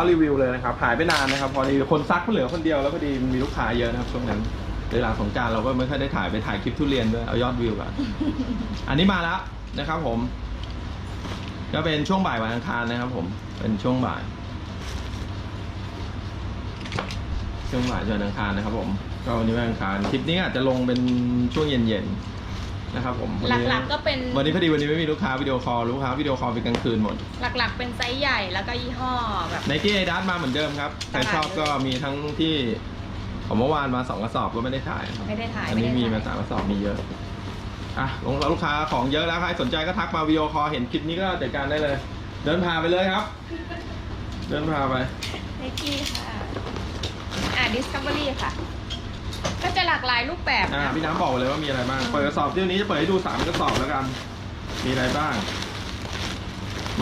ารีวิวเลยนะครับหายไปนานนะครับ พอดีคนซักเหลือคนเดียวแล้วพอดีมีลูกค้าเยอะนะครับช่วงนั้นเวลาสงการเราก็ไม่ค่อยได้ถ่ายไปถ่ายคลิปทุเรียนด้วยเอายอดวิวก่อนอันนี้มาแล้วนะครับ ผม ก็เป็นช่วงบ่ายวันอังคารนะครับ ผมเป็นช่วงบ่าย ช่วงบ่ายวันอังคารนะครับ ผมก็วันนี้วันอังคารคลิปนี้อาจจะลงเป็นช่วงเย็นๆ นะครับผมวันนี้หลักๆก็เป็น วันนี้พอดีวันนี้ไม่มีลูกค้าวิดีโอคอลลูกค้าวิดีโอคอลเป็นกลางคืนหมด หลักๆ เป็นไซส์ใหญ่แล้วก็ยี่ห้อแบบ ไนกี้ไอดัสมาเหมือนเดิมครับใครชอบก็มีทั้งที่ผมเมื่อวานมาสองกระสอบก็ไม่ได้ถ่ายครับไม่ได้ถ่ายอันนี้ไได้มีถ่ยมาสามกระสอบมีเยอะอะลงลูกค้าของเยอะแล้วใครสนใจก็ทักมาวิดีโอคอลเห็นคลิปนี้ก็จัดการได้เลย เดินพาไปเลยครับ เดินพาไป ไนกี้ค่ะ อ่า Discovery ค่ะก็จะ หลากหลายรูปแบบอ่านะพี่น้ำบอกเลยว่ามีอะไรบ้าง เปิดกระสอบเที่ยวนี้จะเปิดให้ดูสามกระสอบแล้วกัน มีอะไรบ้าง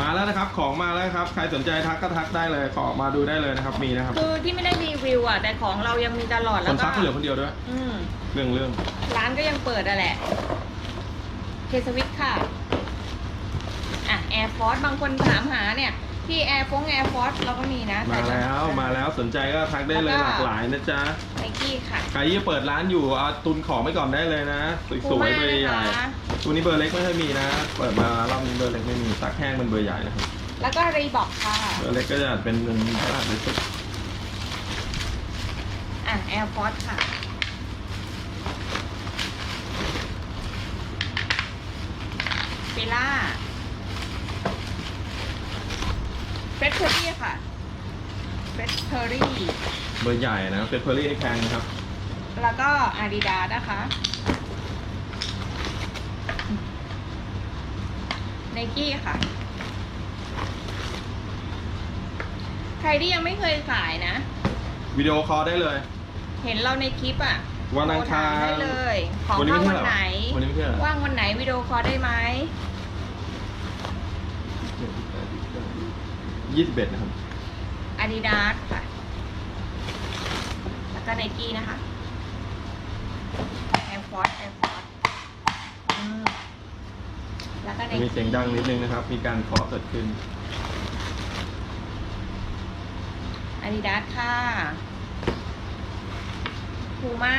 มาแล้วนะครับ ของมาแล้วครับ ใครสนใจทักก็ทักได้เลย ขอมาดูได้เลยนะครับ มีนะครับ คือที่ไม่ได้รีวิวอะ แต่ของเรายังมีตลอดคแล้วนก็ซักก็เหลือคนเดียวด้วย อืมเรื่องเรื่องร้านก็ยังเปิดอะแหละเคสวิตค่ะ อะ Air Force บางคนถามหาเนี่ย ที่ Air ฟง Air Force เราก็มีนะมาแล้วมาแล้วสนใจก็ทักได้เลยหลากหลายนะจ๊ะไนกี้ค่ะใครที่เปิดร้านอยู่เอาตุนของไปก่อนได้เลยนะสวยๆเบอร์ใหญ่นะคะตัวนี้เบอร์เล็กไม่ค่อยมีนะ เปิดมารอบนี้เบอร์เล็กไม่มีซักแห้งเป็นเบอร์ใหญ่นะครับแล้วก็รีบอกค่ะเบอร์เล็กก็จะเป็นเป็นตลาดเล็กสุดอะ Air Force ค่ะฟิล่า เฟสเทอรี่ค่ะเฟสเทอรี่ เบอร์ใหญ่นะเป็นเพอร์รี่ไอแคนนะครับ แล้วก็อาดิดานะคะ ไนกี้ค่ะ ใครที่ยังไม่เคยขายนะ วิดีโอคอลได้เลย เห็นเราในคลิปอะวันอังคารโทถมได้เลย ของวันนี้ว่างไม่วันใช่เหรอไหน วันนี้ไม่ใช่เหรอ ว่างวันไหนวิดีโอคอลได้ไหม ยี่สิบเอ็ดนะครับ อาดิดาสค่ะ แล้วก็ไนกี้นะคะ Air Force Air Force อืมแล้วก็ไนมีกี้เสียงดังนิดนึงนะครับ มีการเคาะเกิดขึ้นอาดิดาสค่ะพูม่า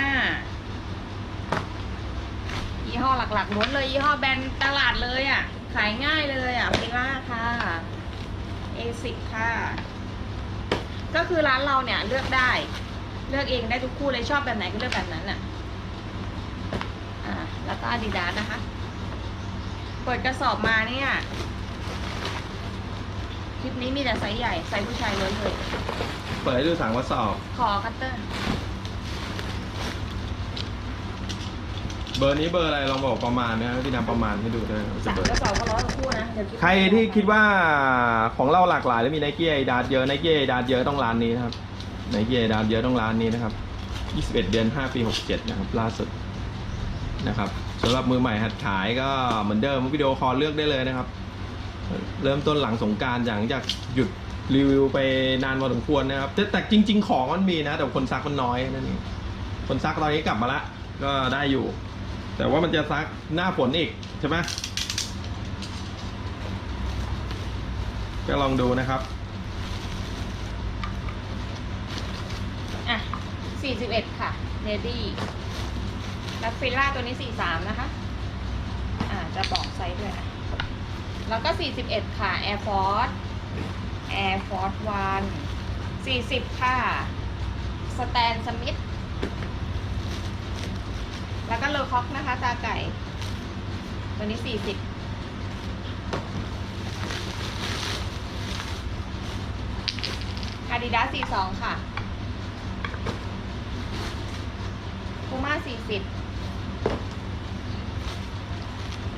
ยี่ห้อหลักๆล้วนเลยยี่ห้อแบรนด์ตลาดเลยอะ ขายง่ายเลยอะเพล่าค่ะ เอซิค่ะ ก็คือร้านเราเนี่ยเลือกได้ เลือกเองได้ทุกคู่เลยชอบแบบไหนก็เลือกแบบนั้นอะอ่าแล้วก็อาดิดาสนะคะ เปิดกระสอบมาเนี่ยคลิปนี้มีแต่ไซส์ใหญ่ไซส์ผู้ชายล้วนเลย เปิดให้ดูสามกระสอบ ขอคัตเตอร์ เบอร์นี้เบอร์อะไรลองบอกประมาณนะครับพี่นำประมาณให้ดูด้วยว่าจะสามเบอร์ กระสอบก็ร้อยกว่าคู่นะเดี๋ยวด ใครที่คิดว่าของเราหลากหลายแล้วมีไนกี้ไอดาเยอะไนกี้ไอดาเยอะต้องร้านนี้นะครับไนกี้ไอดาเยอะต้องร้านนี้นะครับ 21 เดือน 5 ปี 67 นะครับล่าสุดนะครับสำหรับมือใหม่หัดขายก็เหมือนเดิมวิดีโอคอลเลือกได้เลยนะครับ เริ่มต้นหลังสงกรารหลังจากหยุดรีวิวไปนานพอสมควรนะครับแต่แต่จริง ๆ ของมันมีนะ แต่คนซักมันน้อยนั่นเองคนซักตอนนี้กลับมาละก็ได้อยู่ แต่ว่ามันจะซักหน้าฝนอีกใช่ไหมก็ลองดูนะครับอะสี่สิบเอ็ดค่ะเ e ดี้แล้วฟิลล่าตัวนี้สี่สามนะคะ อ่า จะบอกไซส์ด้วยนะ แล้วก็สี่สิบเอ็ดค่ะ Air Force Air Force One สี่สิบค่ะ Stan Smith แล้วก็เลคอกนะคะตาไก่ ตัวนี้สี่สิบอาดิดาสี่สองค่ะพูม่าสี่สิบ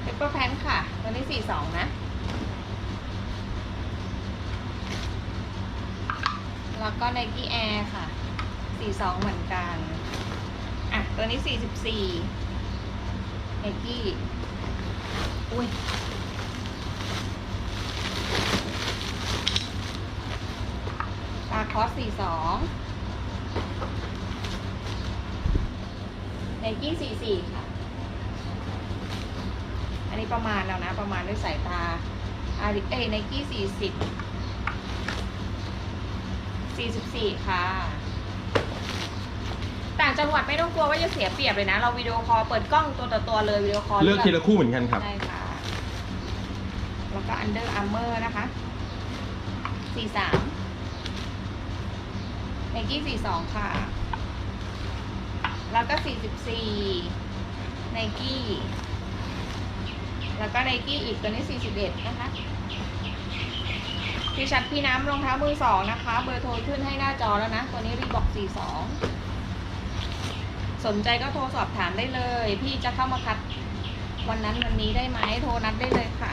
เปเปอร์แพนค่ะ ตัวนี้สี่สองนะ แล้วก็ไนกี้แอร์ค่ะสี่สองเหมือนกัน ตัวนี้สี่สิบสี่ไนกี้อุ้ยตาคอสสี่สองไนกี้สี่สี่ค่ะ อันนี้ประมาณแล้วนะ ประมาณด้วยสายตาอาริเอ้ไนกี้สี่สิบสี่สิบสี่ค่ะ ต่างจังหวัดไม่ต้องกลัวว่าจะเสียเปรียบเลยนะ เราวิดีโอคอลเปิดกล้องตัวต่อตัวเลยวิดีโอคอลเลือกทีละคู่เหมือนกันครับ ใช่ค่ะ แล้วก็ Under Armour นะคะสี่สามไนกี้สี่สองค่ะ แล้วก็สี่สิบสี่ไนกี้ แล้วก็ไนกี้อีกตัวนี้สี่สิบเอ็ดนะคะพี่ชัดพี่น้ำรองเท้ามือสองนะคะ เบอร์โทรขึ้นให้หน้าจอแล้วนะ ตัวนี้รีบอกสี่สอง สนใจก็โทรสอบถามได้เลย พี่จะเข้ามาคัดวันนั้นวันนี้ได้ไหมโทรนัดได้เลยค่ะ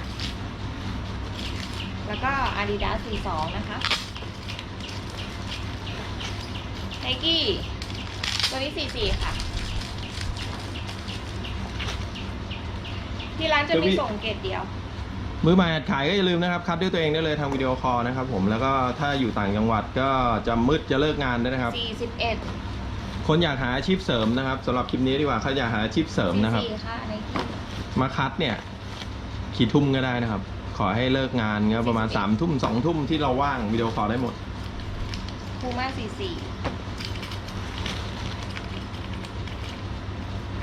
แล้วก็ Adidas 42 นะคะไนกี้ตัวนี้ 44 ค่ะ ที่ร้านจะเดี๋ยวมีพี่ส่งเกรดเดียว มือใหม่หัดขายก็อย่าลืมนะครับ คัดด้วยตัวเองได้เลยทางวิดีโอคอลนะครับผมแล้วก็ถ้าอยู่ต่างจังหวัดก็จะมืดจะเลิกงานด้วยนะครับ 41 คนอยากหาอาชีพเสริมนะครับสำหรับคลิปนี้ดีกว่าเขาอยากหาอาชีพเสริมนะครับ44ค่ะไนกี้มาคัดเนี่ยกี่ทุ่มก็ได้นะครับ ขอให้เลิกงานก็ประมาณ3ามทุ่มสองทุ่มที่เราว่างวิดีโอคอลได้หมดพูม่า44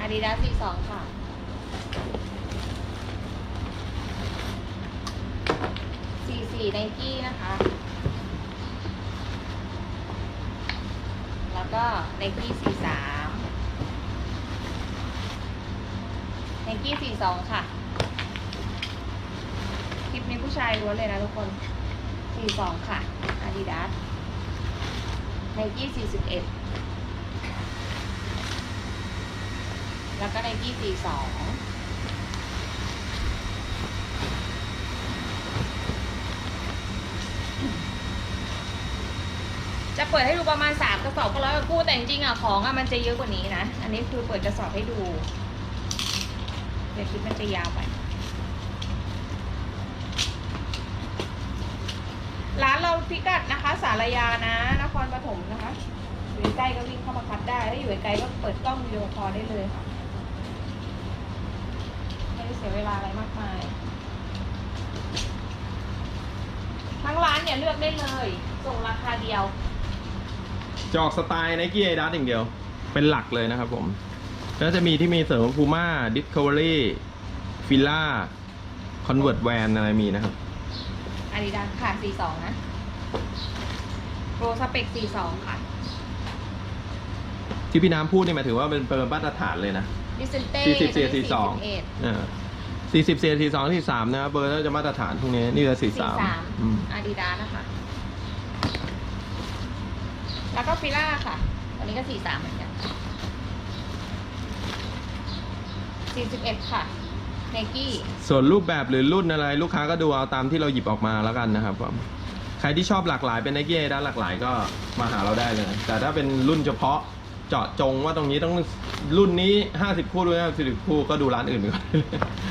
Adidas 42ค่ะ44ไนกี้นะคะ ก็ไนกี้สี่สามไนกี้สี่สองค่ะ คลิปนี้ผู้ชายล้วนเลยนะทุกคนสี่สองค่ะอาดิดาสไนกี้สี่สิบเอ็ดแล้วก็ไนกี้สี่สอง จะเปิดให้ดูประมาณ 3 กระสอบก็ร้อยกว่าคู่แต่จริงๆอะของอะมันจะเยอะกว่านี้นะ อันนี้คือเปิดกระสอบให้ดูเดี๋ยวคลิปมันจะยาวไป ร้านเราพิกัดนะคะ สารยานะนครปฐมนะคะอยู่ใกล้ก็วิ่งเข้ามาคัดได้ถ้าอยู่ไกลก็เปิดกล้องวิดีโอคอลได้เลยค่ะไม่ได้เสียเวลาอะไรมากมาย ทั้งร้านเนี่ยเลือกได้เลย ส่งราคาเดียว จะออกสไตล์ไนกี้ไอดัสอย่างเดียว เป็นหลักเลยนะครับผมก็จะมีที่มีเสริมพูม่าดิสคัฟเวอรี่ฟิล่าคอนเวิร์ตแวนอะไรมีนะครับอาดิดาสค่ะ 42 นะ โปรสเปก42 ค่ะที่พี่น้ำพูดนี่หมายถึงว่าเป็นเป็นมาตรฐานเลยนะ ดิสเซนเต้40เสีย42 41อ่าสี่สิบเสียสี่สองสี่สามนะครับเบอร์น่าจะมาตรฐานพวกนี้นี่ก็สี่สาม43อาดิดาสนะคะ แล้วก็ฟิล่าค่ะอันนี้ก็43เหมือนกัน41ค่ะไนกี้ส่วนรูปแบบหรือรุ่นอะไร ลูกค้าก็ดูเอาตามที่เราหยิบออกมาแล้วกันนะครับผมใครที่ชอบหลากหลายเป็นไนกี้ด้านหลากหลายก็มาหาเราได้เลย แต่ถ้าเป็นรุ่นเฉพาะเจาะจงว่าตรงนี้ต้องรุ่นนี้50คู่ด้วย50คู่ก็ดูร้านอื่นไปก่อน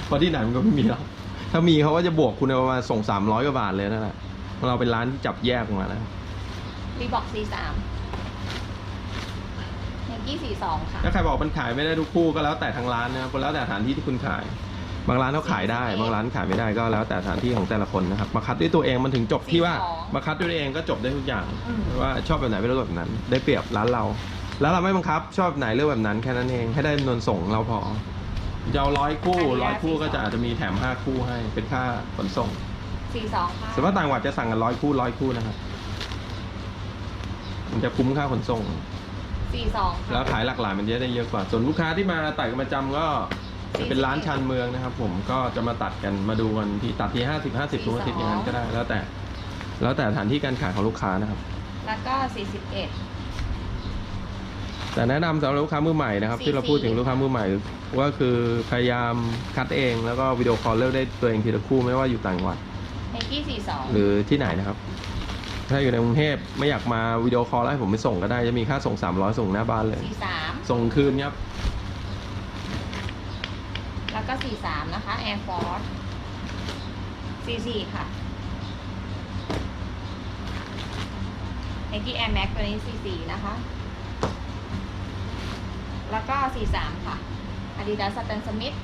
เพราะที่ไหนมันก็ไม่มีแล้วถ้ามีเขาก็จะบวกคุณประมาณส่ง300กว่าบาทเลยนั่นแหละเราเป็นร้านที่จับแยกออกมานะครับรีบอก43ไนกี้ 42 ค่ะ ถ้าใครบอกมันขายไม่ได้ทุกคู่ก็แล้วแต่ทางร้านนะครับแล้วแต่สถานที่ที่คุณขาย บางร้านเขาขายได้ บางร้านขายไม่ได้ก็แล้วแต่สถานที่ของแต่ละคนนะครับ มาคัดด้วยตัวเองมันถึงจบที่ว่า42มาคัดด้วยตัวเองก็จบได้ทุกอย่างอืม ว่าชอบแบบไหนไม่รู้แบบนั้น ได้เปรียบร้านเรา แล้วเราไม่บังคับชอบแบบไหนเลือกแบบนั้นแค่นั้นเองให้ได้จำนวนส่งเราพอจะเอาร้อยคู่ร้อยคู่ก็จะอาจจะมีแถมห้าคู่ให้เป็นค่าขนส่ง 42 ค่ะ สมมติต่างจังหวัดจะสั่งกันร้อยคู่ร้อยคู่นะครับ มันจะคุ้มค่าขนส่ง 42แล้วค่ะขายหลากหลายมันจะได้เยอะกว่า ส่วนลูกค้าที่มาตัดกันประจำก็จะเป็นร้านชานเมืองนะครับ ผมก็จะมาตัดกันมาดูกันที่ตัดที่ห้าสิบห้าสิบทุกอาทิตย์อย่างนั้นก็ได้ แล้วแต่ แล้วแต่สถานที่การขายของลูกค้านะครับ แล้วก็41แต่แนะนำสำหรับลูกค้ามือใหม่นะครับ44ที่เราพูดถึงลูกค้ามือใหม่ก็คือพยายามคัดเองแล้วก็วิดีโอคอลเลือกได้ตัวเองทีละคู่ไม่ว่าอยู่ต่างจังหวัดไนกี้42หรือที่ไหนนะครับ ถ้าอยู่ในกรุงเทพไม่อยากมาวิดีโอคอลให้ผมไปส่งก็ได้จะมีค่าส่ง 300 ส่งหน้าบ้านเลย43ส่งคืนครับ แล้วก็43นะคะ Air Force 44ค่ะ Nike Air Max ตัวนี้44นะคะ แล้วก็43ค่ะ Adidas Stan Smith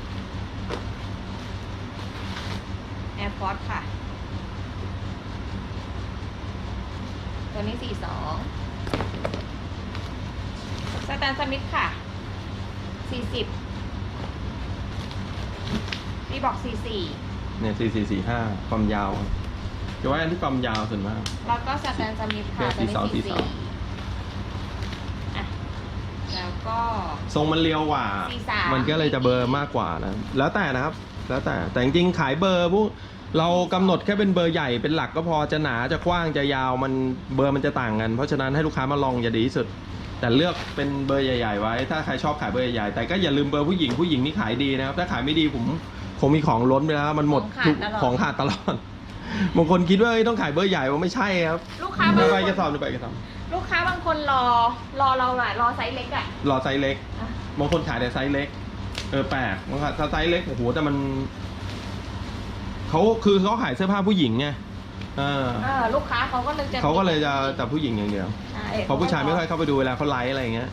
Air Force ค่ะ ตัวนี้สี่สองสแตนสมิธค่ะสี่สิบรีบอกสี่สี่เนี่ยสี่สี่สี่ห้าความยาวจะไว้อันที่ความยาวส่วนมาก แล้วก็สแตนสมิธค่ะโอเคตัวนี้42สี่สี่อะแล้วก็ทรงมันเรียวกว่า43มันก็เลยจะเบลอร์มากกว่านะ แล้วแต่นะครับ แล้วแต่แต่จริงๆขายเบอร์พวก เรากำหนดแค่เป็นเบอร์ใหญ่เป็นหลักก็พอจะหนาจะกว้างจะยาวมันเบอร์มันจะต่างกัน เพราะฉะนั้นให้ลูกค้ามาลองจะดีที่สุด แต่เลือกเป็นเบอร์ใหญ่ๆไว้ ถ้าใครชอบขายเบอร์ใหญ่ๆแต่ก็อย่าลืมเบอร์ผู้หญิงผู้หญิงนี่ขายดีนะครับ ถ้าขายไม่ดีผมคงมีของล้นไปแล้วมันหมดทุกของขาดตลอดบางคนคิดว่าเอ้ยต้องขายเบอร์ใหญ่ว่าไม่ใช่ครับลูกค้าไปบางไปคกระสอบนดูไปกระสอบลูกค้าบางคนรอรอเราหน่อยรอไซส์เล็กอะรอไซส์เล็ก อะบางคนขายแต่ไซส์เล็ก เออแปลกบางคนถ้าไซส์เล็กโอ้โหแต่มัน เขาคือเขาขายเสื้อผ้าผู้หญิงไงเออเออลูกค้าเขาก็เลยจะเขาก็เลยจะแต่ผู้หญิงอย่างเดียวใช่เพราะผู้ชายไม่ค่อยเข้าไปดูเวลาเขาไลฟ์อะไรอย่างเงี้ย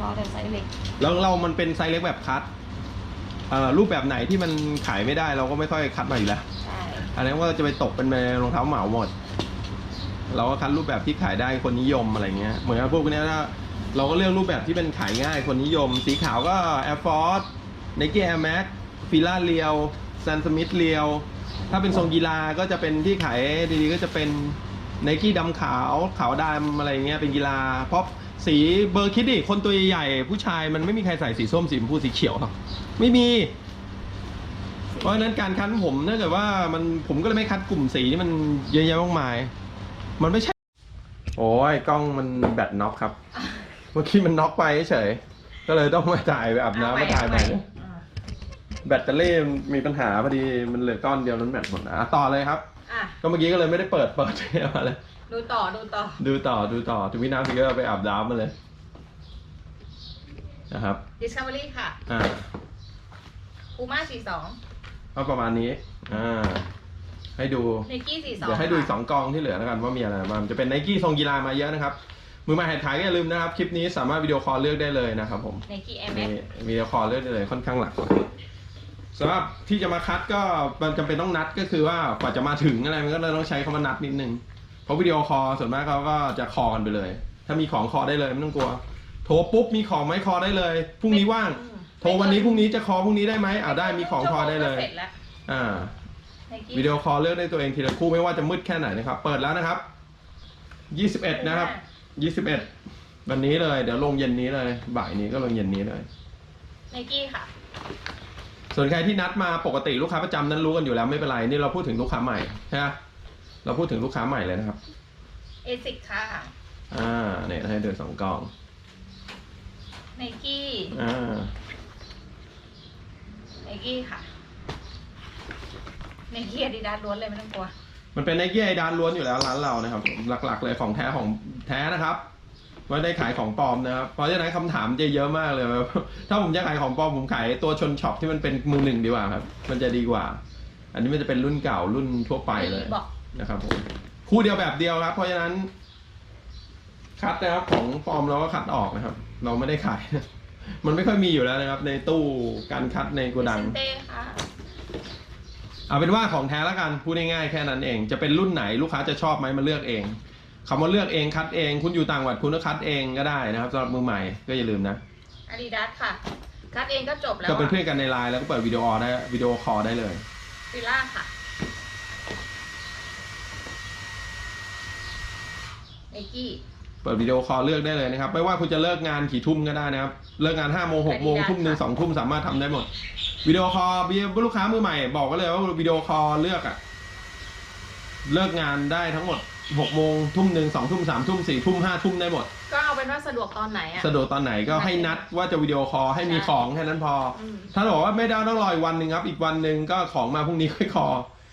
รอแต่ไซส์เล็กแล้วเรามันเป็นไซส์เล็กแบบคัดเอ่อรูปแบบไหนที่มันขายไม่ได้เราก็ไม่ค่อยคัดมาอยู่แล้วใช่อันนั้นก็จะไปตกเป็นรองเท้าเหมาหมด เราก็คัดรูปแบบที่ขายได้คนนิยมอะไรเงี้ยเหมือนกับพวกเนี้ยถ้าเราก็เลือกรูปแบบที่เป็นขายง่ายคนนิยม สีขาวก็ Air Force Nike Air Max Fila เรียว Stan Smith เรียว ถ้าเป็นทรงกีฬาก็จะเป็นที่ขายดีๆก็จะเป็น Nike ดำขาวขาวดำอะไรเงี้ยเป็นกีฬา เพราะสีเบอร์คิดดิคนตัวใหญ่ผู้ชายมันไม่มีใครใส่สีส้มสีชมพูสีเขียวหรอกไม่มี เพราะฉะนั้นการคัดผมถ้าเกิดว่ามันผมก็เลยไม่คัดกลุ่มสีที่มันเยอะแยะมากมาย มันไม่ใช่ โอ้ยกล้องมันแบตน็อกครับ เมื่อกี้มันน็อกไปเฉยก็เลยต้องมาจ่ายไปอาบน้ำมาถ่ายใหม่ แบตเตอรี่มีปัญหาพอดีมันเหลือก้อนเดียวนั้นแบตหมดนะอะต่อเลยครับ อะ ก็เมื่อกี้ก็เลยไม่ได้เปิดเปิดมาเลยดูต่อดูต่อ ดูต่อดูต่อถึงวินาทีก็ไปอาบน้ำมาเลยนะครับ Discovery ค่ะอ่าปูม่าสี่สองก็ประมาณนี้อ่าให้ดูไนกี้สี่สองเดี๋ยวให้ดูอีกสองกองที่เหลือแล้วกันว่ามีอะไรบ้างจะเป็นไนกี้ทรงกีฬามาเยอะนะครับมือมาแหดขายก็อย่าลืมนะครับ คลิปนี้สามารถวิดีโอคอลเลือกได้เลยนะครับผมไนกี้แอร์มีแม็กวิดีโอคอลเลือกได้เลยค่อนข้างหลากหลาย สำหรับที่จะมาคัดก็มันจำเป็นต้องนัดก็คือว่ากว่าจะมาถึงอะไรมันก็เลยต้องใช้คำว่านัดนิดนึง เพราะวิดีโอคอลส่วนมากเขาก็จะคอกันไปเลย ถ้ามีของคอได้เลยไม่ต้องกลัว โทรปุ๊บมีของไหมคอได้เลยพรุ่งนี้ว่าง โทรวันนี้พรุ่งนี้จะคอพรุ่งนี้ได้ไหมอ่าได้มีของคอได้เลยเสร็จแล้วอ่าไนกี้วิดีโอคอลเลือกได้ตัวเองทีละคู่ไม่ว่าจะมืดแค่ไหนนะครับ เปิดแล้วนะครับ21นะครับ21วันนี้เลย เดี๋ยวลงเย็นนี้เลย บ่ายนี้ก็ลงเย็นนี้เลยไนกี้ค่ะ ส่วนใครที่นัดมาปกติลูกค้าประจำนั้นรู้กันอยู่แล้วไม่เป็นไรนี่เราพูดถึงลูกค้าใหม่ใช่ไหมเราพูดถึงลูกค้าใหม่เลยนะครับเอซิกค่ะอ่าเนี่ยให้เดินสองกล่องไนกี้อ่าไนกี้ค่ะไนกี้อาดิดาสล้วนเลยไม่ต้องกลัว มันเป็นไนกี้ไอดานล้วนอยู่แล้วร้านเรานะครับ หลักๆเลยของแท้ของแท้นะครับ ไม่ได้ขายของปลอมนะครับเพราะฉะนั้นคำถามจะเยอะมากเลยว่าถ้าผมจะขายของปลอมผมขายตัวชนช็อปที่มันเป็นมือหนึ่งดีกว่าครับ มันจะดีกว่า อันนี้มันจะเป็นรุ่นเก่ารุ่นทั่วไปเลยบอก นะครับผมคู่เดียวแบบเดียวครับ เพราะฉะนั้น คัดนะครับของปลอมเราก็คัดออกนะครับ เราไม่ได้ขาย มันไม่ค่อยมีอยู่แล้วนะครับ ในตู้การคัดในโกดังเซนเต้ค่ะ เอาเป็นว่าของแท้แล้วกันพูดง่ายๆแค่นั้นเอง จะเป็นรุ่นไหนลูกค้าจะชอบไหมมาเลือกเอง คำว่าเลือกเองคัดเอง คุณอยู่ต่างจังหวัดคุณก็คัดเองก็ได้นะครับสำหรับมือใหม่ก็อย่าลืมนะอาดิดาสค่ะ คัดเองก็จบแล้วก็เป็นเพื่อนอะกันในไลน์แล้วก็เปิดวิดีโอได้วิดีโอคอลได้เลยฟิล่าค่ะไนกี้เปิดวิดีโอคอลเลือกได้เลยนะครับ ไม่ว่าคุณจะเลิกงานกี่ทุ่มก็ได้นะครับ เลิกงาน5้าโมงหกโมงทุ่มหนึ่งสองทุ่มสามารถทำได้หมด วิดีโอคอลมีลูกค้ามือใหม่ บอกก็เลยว่าวิดีโอคอลเลือกอะเลิกงานได้ทั้งหมด หกโมงทุ่มหนึ่งสองทุ่มสามทุ่มสี่ทุ่มห้าทุ่มได้หมด ก็เอาเป็นว่าสะดวกตอนไหนอะ สะดวกตอนไหนก็ให้นัดว่าจะวิดีโอคอลให้มีใช่ของแค่นั้นพออมถ้าบอกว่าไม่ได้ต้องรออีกวันหนึ่งครับ อีกวันหนึ่งก็ของมาพรุ่งนี้ค่อยคอ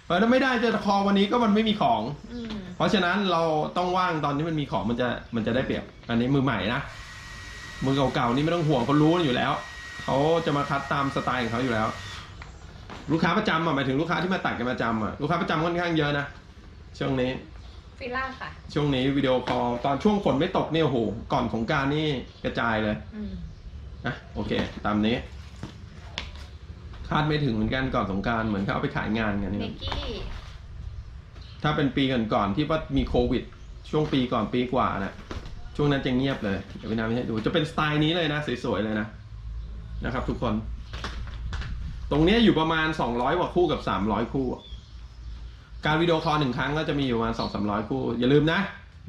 เพราะถ้าไม่ได้จะคอวันนี้ก็มันไม่มีของ อืม เพราะฉะนั้นเราต้องว่างตอนที่มันมีของมันจะมันจะได้เปรียบ อันนี้มือใหม่นะมือเก่าๆนี่ไม่ต้องห่วงเขารู้อยู่แล้วเขาจะมาคัดตามสไตล์ของเขาอยู่แล้ว ลูกค้าประจำอะหมายถึงลูกค้าที่มาตัดกันประจำอะลูกค้าประจำค่อนข้างเยอะนะช่วงนี้ ฟิล่าค่ะ ช่วงนี้วิดีโอคอลตอนช่วงฝนไม่ตกเนี่ยโอ้โหก่อนของกรารนี่กระจายเลยอืมอะโอเค ตามนี้ คาดไม่ถึงเหมือนกันก่อนสงกรารเหมือนเขาเอาไปขายงานกันไนนี่กี้ ถ้าเป็นปีก่อนๆที่ว่ามีโควิด ช่วงปีก่อนปีกว่านะช่วงนั้นจะเงียบเลยเดี๋ยวพี่น้ำให้ดูจะเป็นสไตล์นี้เลยนะสวยๆเลยนะนะครับ ทุกคน ตรงเนี้ยอยู่ประมาณ 200กว่าคู่กับ 300 คู่อะ การวิดีโอคอลหนึ่งครั้งก็จะมีอยู่ประมาณ2 3 0 0คู่ อย่าลืมนะ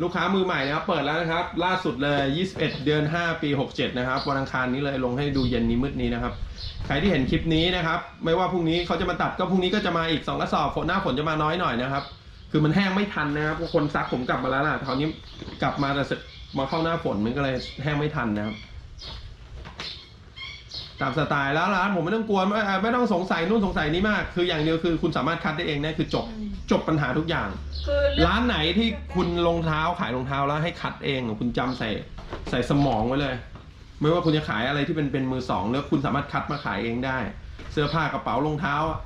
ลูกค้ามือใหม่นะครับ เปิดแล้วนะครับ ล่าสุดเลย 21 เดือน 5 ปี 67 นะครับ วันอังคารนี้เลยลงให้ดูเย็นนี้มืดนี้นะครับ ใครที่เห็นคลิปนี้นะครับ ไม่ว่าพรุ่งนี้เขาจะมาตัดก็พรุ่งนี้ก็จะมาอีก2กระสอบฝนหน้าฝนจะมาน้อยหน่อยนะครับ คือมันแห้งไม่ทันนะครับคนซักผมกลับมาแล้วล่ะคราวนี้กลับมาแต่มาเข้าหน้าฝนมันก็เลยแห้งไม่ทันนะครับ ตามสไตล์แล้วร้านผมไม่ต้องกลัวไม่เอ่อไม่ต้องสงสัยนู่นสงสัยนี้มาก คืออย่างเดียวคือคุณสามารถคัดได้เองนะคือจบจบปัญหาทุกอย่าง คือเลือกร้านไหนที่คุณรองเท้าขายรองเท้าแล้วให้คัดเอง คุณจำใส่ใส่สมองไว้เลย ไม่ว่าคุณจะขายอะไรที่เป็นเป็นมือสองแล้วคุณสามารถคัดมาขายเองได้ เสื้อผ้ากระเป๋ารองเท้าอะ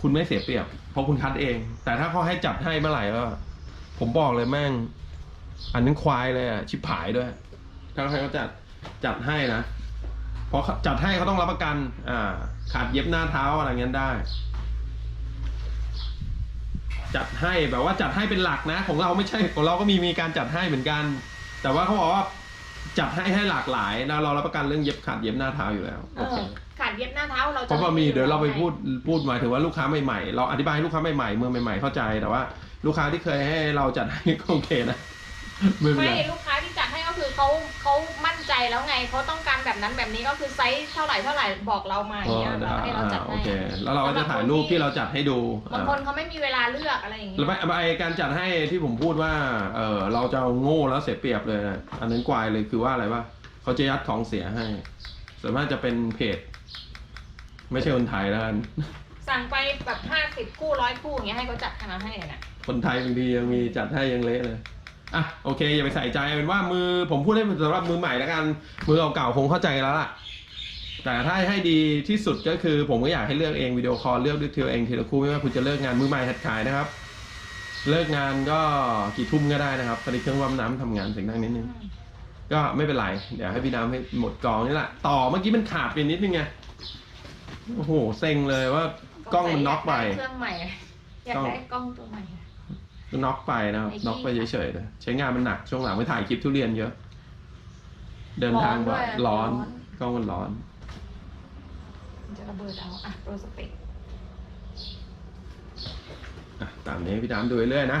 คุณไม่เสียเปรียบ เพราะคุณคัดเอง แต่ถ้าเขาให้จัดให้เมื่อไหร่ก็ผมบอกเลยแม่ง อันนั้นควายเลยอะชิบหายด้วย ถ้าใครเขาจัดจัดให้นะเพราะจัดให้เขาต้องรับประกัน อ่า ขาดเย็บหน้าเท้าอะไรเงี้ยได้ จัดให้แบบว่าจัดให้เป็นหลักนะ ของเราไม่ใช่ของเราก็มีมีการจัดให้เหมือนกัน แต่ว่าเขาบอกว่าจัดให้ให้หลากหลายนะเรารับประกันเรื่องเย็บขาดเย็บหน้าเท้าอยู่แล้วเอโอเคอขาดเย็บหน้าเท้าเราจะเพราะว่ามีเดี๋ยวเราไปพูดพูดหมายถึงว่าลูกค้าใหม่ๆเราอธิบายให้ลูกค้าใหม่ๆมือใหม่ๆเข้าใจแต่ว่า ลูกค้าที่เคยให้เราจัดให้ก็โอเคนะไม่เป็นไม่ไรลูกค้าที่จัดให้ก็คือ เขาเขามั่นใจแล้วไงเขาต้องการแบบนั้นแบบนี้ก็คือไซส์เท่าไหร่เท่าไหร่บอกเรามาอย่างเงี้ยเราให้เราจัดโอให้เค แล้วเราก็จะถ่ายรูปที่เราจัดให้ดูบางคนเขาไม่มีเวลาเลือกอะไรอย่างเงี้แล้วยไอ้การจัดให้ที่ผมพูดว่าเออเราจะเอาโง่แล้วเสียเปรียบเลยนะอันนั้นกวายเลยคือว่าอะไรว่าเขาจะยัดของเสียให้ส่วนมากจะเป็นเพจ ไม่ใช่คนไทยแล้วกันสั่งไปแบบห้าสิบคู่ร้อยคู่อย่างเงี้ยให้เขาจัดให้มาให้เลยนะคนไทยบางทียังมีจัดให้ยังเละเลย อะโอเค อย่าไปใส่ใจเป็นว่ามือผมพูดให้สำหรับมือใหม่แล้วกัน มือเก่าๆคงเข้าใจแล้วล่ะ แต่ถ้าให้ดีที่สุดก็คือ ผมก็อยากให้เลือกเองวิดีโอคอลเลือกด้วยตัวเองทีละคู่ไม่ว่าคุณจะเลิกงานมือใหม่หัดขายนะครับ เลิกงานก็กี่ทุ่มก็ได้นะครับตอนนี้เครื่องวัมน้ำทำงานเสียงดังนิดนึงก็ไม่เป็นไร เดี๋ยวให้พี่น้ำให้หมดกองนี่แหละ ต่อเมื่อกี้มันขาดไปนิดนึงไง โอ้โห เซ็งเลยว่ากล้องมันน็อกไป เครื่องใหม่ อยากได้กล้องตัวใหม่ ก็น็อกไปนะครับไอ้ขี้น็อกไปเฉยๆเลยใช้งานมันหนักช่วงหลังไปถ่ายคลิปทุเรียนเยอะ เดินทางบ่อยร้อนกล้องมันร้อนมันจะระเบิดเอาอะโปรสเปกอะตามนี้พี่ดามดูเรื่อยๆนะ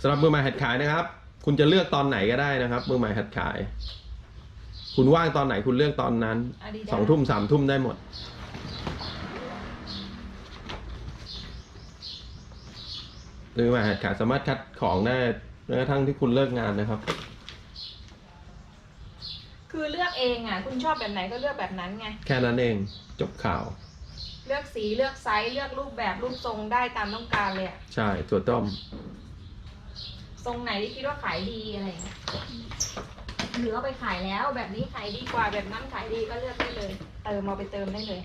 สำหรับมือใหม่หัดขายนะครับ คุณจะเลือกตอนไหนก็ได้นะครับ มือใหม่หัดขาย คุณว่างตอนไหนคุณเลือกตอนนั้น Adidas สองทุ่มสามทุ่มได้หมด หรือใหม่หัดขายสามารถคัดของได้แม้กระทั่งที่คุณเลิกงานนะครับ คือเลือกเองอะ คุณชอบแบบไหนก็เลือกแบบนั้นไง แค่นั้นเองจบข่าว เลือกสีเลือกไซส์เลือกรูปแบบรูปทรงได้ตามต้องการเลยอะใช่ตัวต้มทรงไหนที่คิดว่าขายดีอะไรอย่างเงี้ย หรือเอาไปขายแล้ว แบบนี้ขายดีกว่าแบบนั้นขายดีก็เลือกได้เลย เติมเอาไปเติมได้เลย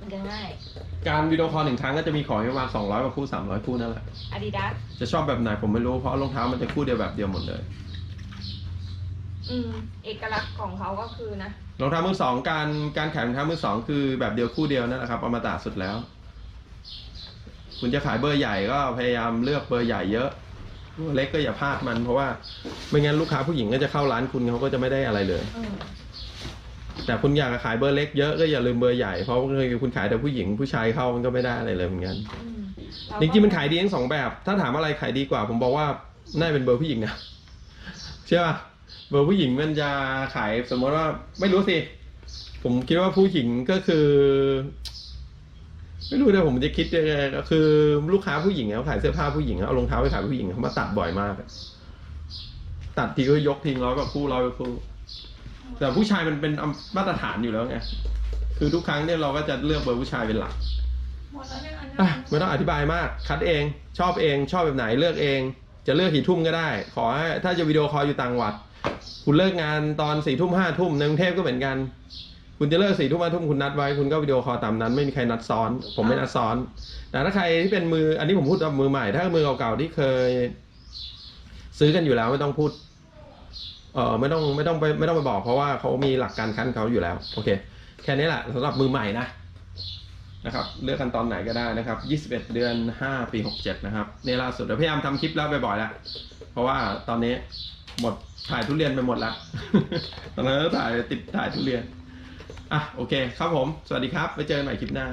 มันจะง่ายการวิดีโอคอลหนึ่งครั้งก็จะมีของประมาณ200กว่าคู่ 300 คู่นั่นแหละ Adidas จะชอบแบบไหนผมไม่รู้เพราะรองเท้ามันจะคู่เดียวแบบเดียวหมดเลย อืม เอกลักษณ์ของเขาก็คือนะ รองเท้ามือสองการการขายรองเท้ามือสองคือแบบเดียวคู่เดียวนั่นแหละครับอมตะสุดแล้ว คุณจะขายเบอร์ใหญ่ก็พยายามเลือกเบอร์ใหญ่เยอะ เบอร์เล็กก็อย่าพลาดมันเพราะว่า ไม่งั้นลูกค้าผู้หญิงก็จะเข้าร้านคุณเขาก็จะไม่ได้อะไรเลยอืมแต่คุณอยากจะขายเบอร์เล็กเยอะก็อย่าลืมเบอร์ใหญ่เพราะว่าคุณขายแต่ผู้หญิงผู้ชายเข้ามันก็ไม่ได้อะไรเลยเหมือนกันอืมเาจก็ริงๆมันขายดีทั้งสองแบบ ถ้าถามอะไรขายดีกว่า ผมบอกว่าน่าจะเป็นเบอร์ผู้หญิงนะใช่ป่ะเบอร์ผู้หญิงมันจะขายสมมติว่าไม่รู้สิผมคิดว่าผู้หญิงก็คือ ไม่รู้เลยผมจะคิดยังไงก็คือ ลูกค้าผู้หญิงเขาขายเสื้อผ้าผู้หญิงเอารองเท้าไปขายผู้หญิงเขามาตัดบ่อยมากตัดทีก็ยกทิ้งร้อยกว่าคู่ร้อยกว่าคู่ แต่ผู้ชายมันเป็นมาตรฐานอยู่แล้วไงคือทุกครั้งเนี่ยเราก็จะเลือกเบอร์ผู้ชายเป็นหลักไม่ต้องอธิบายมาก คัดเอง ชอบเอง ชอบแบบไหนเลือกเอง จะเลือกกี่ทุ่มก็ได้ ขอให้ถ้าจะวิดีโอคอลอยู่ต่างจังหวัด คุณเลิกงานตอนสี่ทุ่มห้าทุ่มในกรุงเทพก็เหมือนกัน คุณจะเลิกสี่ทุ่มห้าทุ่มคุณนัดไว้คุณก็วิดีโอคอลตามนั้น ไม่มีใครนัดซ้อน ผมไม่นัดซ้อน แต่ถ้าใครที่เป็นมืออันนี้ผมพูดกับมือใหม่ ถ้ามือเก่าๆที่เคย ซื้อกันอยู่แล้วไม่ต้องพูดเออไม่ต้องไม่ต้องไปไม่ต้องไปบอก เพราะว่าเขามีหลักการคั้นเขาอยู่แล้ว โอเค แค่นี้แหละสำหรับมือใหม่นะนะครับเลือกกันตอนไหนก็ได้นะครับ 21 เดือน 5 ปี 67 นะครับนี่ล่าสุดเดี๋ยวพยายามทำคลิปแล้วบ่อยๆละเพราะว่าตอนนี้หมดถ่ายทุเรียนไปหมดละตอนนั้นถ่ายติดถ่ายทุเรียน อะโอเคครับผม สวัสดีครับไว้เจอกันใหม่คลิปหน้า